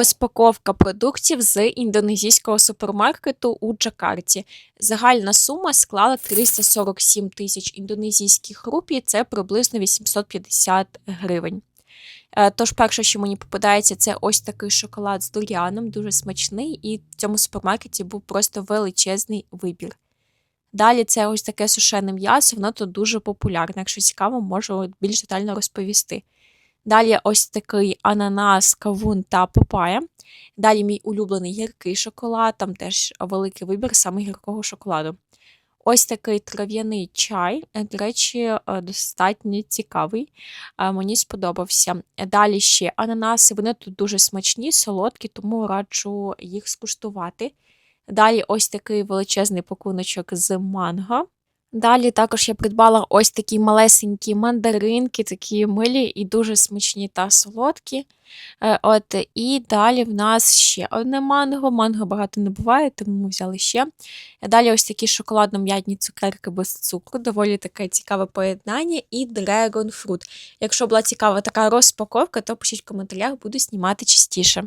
розпаковка продуктів з індонезійського супермаркету у Джакарті. Загальна сума склала 347 тисяч індонезійських рупій, це приблизно 850 гривень. Е, Тож, перше, що мені попадається, це ось такий шоколад з дуріаном, дуже смачний, і в цьому супермаркеті був просто величезний вибір. Далі це ось таке сушене м'ясо, воно тут дуже популярне. Якщо цікаво, можу більш детально розповісти. Далі ось такий ананас, кавун та папая. Далі мій улюблений гіркий шоколад, там теж великий вибір саме гіркого шоколаду. Ось такий трав'яний чай, е, до речі, е, достатньо цікавий. е, Мені сподобався. Далі ще ананаси, вони тут дуже смачні, солодкі, тому раджу їх скуштувати. Далі ось такий величезний пакуночок з манго. Далі також я придбала ось такі малесенькі мандаринки, такі милі і дуже смачні та солодкі. Е, От, і далі в нас ще одне манго. Манго багато не буває, тому ми взяли ще. Далі ось такі шоколадно-м'ятні цукерки без цукру, доволі таке цікаве поєднання, і Dragon Fruit. Якщо була цікава така розпаковка, то пишіть в коментарях, буду знімати частіше.